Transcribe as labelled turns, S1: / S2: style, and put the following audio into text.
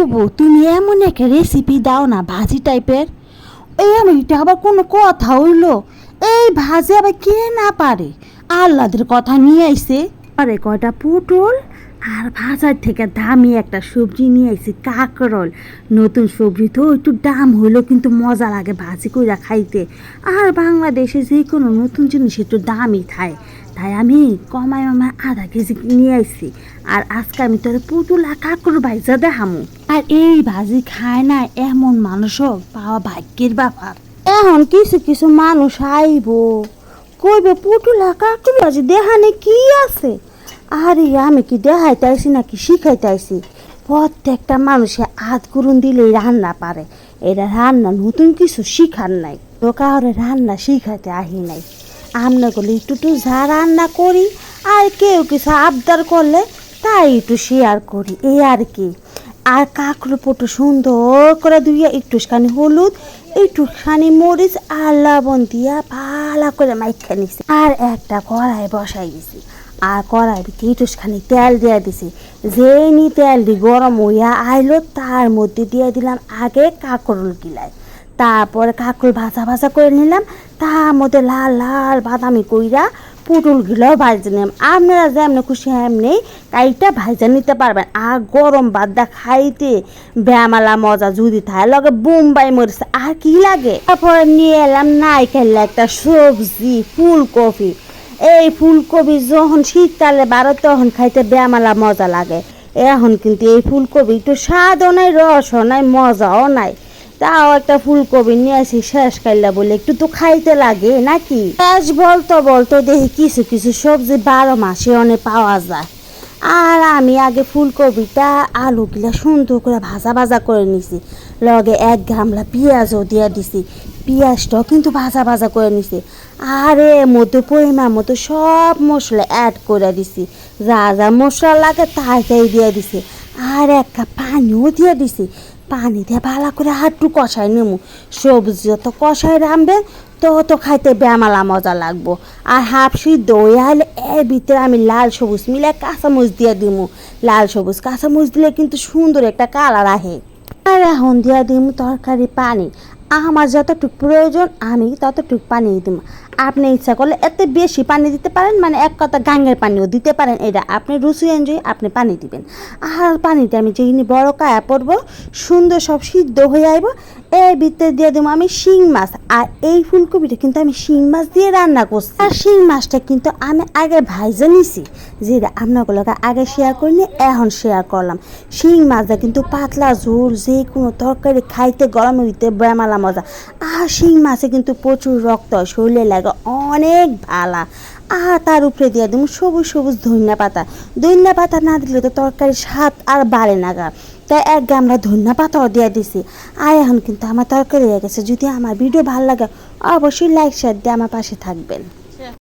S1: বুবু, তুমি এমন একটা রেসিপি দাও না, ভাজি টাইপের এই আমি এটা আবার কোনো কথা হইল। এই ভাজি আবার কে না পারে? আহ্লাদের কথা নিয়ে আইসে আরে কয়টা পটল আর ভাজার থেকে দামি একটা সবজি নিয়ে আইছি, কাকরল। নতুন সবজি তো একটু দাম হইলেও কিন্তু মজা লাগে ভাজি কইরা খাইতে। আর বাংলাদেশে যে কোনো নতুন জিনিস একটু দামই খায় তাই আমি কমায় মামায় আধা কেজি নিয়ে আইছি। আর আজকে আমি তোর পুতুল আর কাকুর ভাইজা দেখামু। আর এই ভাজি খায় না এমন মানুষও, পাওয়া ভাগ্যের ব্যাপার। এখন কিছু কিছু মানুষ আইব, কইবে, পুতুল আর কাকুর ভাজি দেখানে কি আছে? আরে, আমি কি দেখাইতে নাকি শিখাইতে আইছি প্রত্যেকটা মানুষে হাত করুন দিলেই রান্না পারে। এটা রান্না নতুন কিছু শিখার নাই। তো কাউরে রান্না শিখাইতে আহি নাই। আমরা করলে একটু একটু যা রান্না করি, আর কেউ কিছু আবদার করলে তাই একটু শেয়ার করি। এই আর কি? আর কাকড় পটু সুন্দর করে ধুইয়া একটুখানি হলুদ, একটুখানি মরিচ আর লবণ দিয়া ভালো করে মাইখা নিছি। আর একটা কড়াই বসাই দিছি। আর কড়াই ভিতরে একটুখানি তেল দিয়া দিছি। যেই তেলটি গরম হইয়া আইলো তার মধ্যে দিয়ে দিলাম আগে কাকরল গিলাই। তারপরে কাকুর ভাজা ভাজা করে নিলাম। তার মধ্যে লাল লাল বাদামি কইরা পুটুলগুলো ভাজে নিলাম। আপনারা যেমনি খুশি এমনি কাইটা ভাজা নিতে পারবেন। আর গরম বাদা খাইতে ব্যামালা মজা যদি থাকে, লগে বোম্বাই মরিচ, আর কি লাগে? তারপরে নিয়ে এলাম নাইকেল একটা সবজি, ফুলকপি। এই ফুলকপি যখন শীতকালে বারো তখন খাইতে ব্যামালা মজা লাগে। এখন কিন্তু এই ফুলকপি একটু স্বাদও নাই, রসও নাই, মজাও নাই। তাও একটা ফুলকপি নিয়ে আসি শেষ কাইলা বলে, একটু তো খাইতে লাগে, নাকি? শেষ বলতো বলতো দেখি কিছু কিছু সবজি বারো মাসে অনেক পাওয়া যায়। আর আমি আগে ফুলকপিটা আলুগুলা সুন্দর করে ভাজা ভাজা করে নিছি। লগে এক গামলা পেঁয়াজও দিয়ে দিছি। পেঁয়াজটাও কিন্তু ভাজা ভাজা করে নিছি। আর এর মতো পরিমাণ মতো সব মশলা অ্যাড করে দিছি। যা যা মশলা লাগে তাই তাই দিয়ে দিছি। আর এক কাপ পানিও দিয়ে দিছি। পানি দিয়ে ভালো করে হাঁটু কষাই নেমু। সবজি যত কষাই রামবে তত খাইতে ব্যামালা মজা লাগবো। আর হাফ সিদ্ধ হয়ে আইলে এর ভিতরে আমি লাল সবুজ মিলে কাঁচামরিচ দিয়ে দিমু। লাল সবুজ কাঁচামরিচ দিলে কিন্তু সুন্দর একটা কালার আহে আর এখন দিয়ে দিমু তরকারি পানি। আমার যতটুক প্রয়োজন, আমি ততটুক পানি দিব আপনি ইচ্ছা করলে এতে বেশি পানি দিতে পারেন মানে এক কথা গাঙ্গের পানিও দিতে পারেন, এটা আপনি রুচি এনজয়, আপনি পানি দিবেন। আর পানিতে আমি যেখানে বড় কায়া পড়ব সুন্দর সব সিদ্ধ হয়ে আইব, এর ভিতরে দিয়ে দেবো আমি শিং মাছ। আর এই ফুলকপিটা কিন্তু আমি শিং মাছ দিয়ে রান্না করছি। আর শিং মাছটা কিন্তু আমি আগে ভাইজে নিছি, যেটা আপনাগুলোকে আগে শেয়ার করিনি এখন শেয়ার করলাম। শিং মাছটা কিন্তু পাতলা, ঝোল, যে কোনো তরকারি খাইতে গরমের ভিতরে ব্যামালা মজা। আর শিং মাছে কিন্তু প্রচুর রক্ত শরীরে লাগে অনেক ভালা। আর তার উপরে দিয়ে দেবো সবুজ সবুজ ধনিয়া পাতা। ধনিয়া পাতা না দিলে তো তরকারির স্বাদ আর বাড়ে না গা। তাই এক গামলা ধনিয়া পাতাও দিয়ে দিছি। আর এখন কিন্তু আমার তরকারি হয়ে গেছে। যদি আমার ভিডিও ভালো লাগে, অবশ্যই লাইক শেয়ার দিয়ে আমার পাশে থাকবেন।